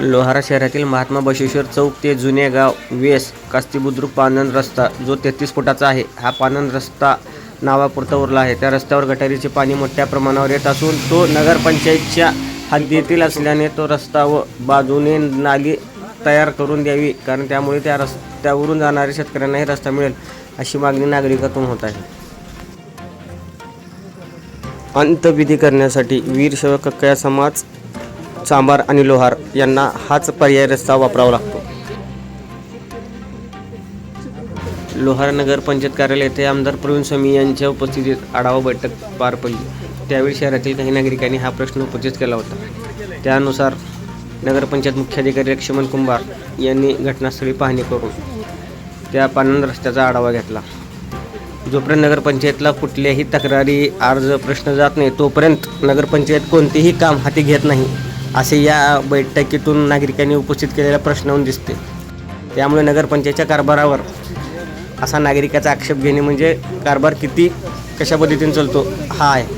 लोहारा शहरातील महात्मा बशेश्वर चौक ते जुने गाव वेस कास्तीबुद्रुक पानन रस्ता जो तेहतीस फुटाचा आहे हा पानन रस्ता नावापुरता उरला आहे. त्या रस्त्यावर गटारीचे पाणी मोठ्या प्रमाणावर येत असून तो नगरपंचायतच्या हद्दीतील असल्याने तो रस्ता व बाजूने नाली तयार करून द्यावी कारण त्यामुळे त्या रस्त्यावरून जाणाऱ्या शेतकऱ्यांनाही रस्ता मिळेल अशी मागणी नागरिकातून होत आहे. अंतविधी करण्यासाठी वीर सेवक कक्कया समाज चांभार आणि लोहार यांना हाच पर्याय रस्ता वापरावा लागतो. लोहार नगर पंचायत कार्यालय येथे आमदार प्रवीण स्वामी यांच्या उपस्थितीत आढावा बैठक पार पडली. त्यावेळी शहरातील काही नागरिकांनी हा प्रश्न उपस्थित केला होता. त्यानुसार नगरपंचायत मुख्याधिकारी लक्ष्मण कुंभार यांनी घटनास्थळी पाहणी करून त्या पानंद रस्त्याचा आढावा घेतला. जोपर्यंत नगरपंचायतला कुठल्याही तक्रारी अर्ज प्रश्न जात नाही तोपर्यंत नगरपंचायत कोणतेही काम हाती घेत नाही असे या बैठकीतून नागरिकांनी उपस्थित केलेल्या प्रश्नावरून दिसते. त्यामुळे नगरपंचायतच्या कारभारावर असा नागरिकाचा आक्षेप घेणे म्हणजे कारभार किती कशा पद्धतीने चालतो हा आहे.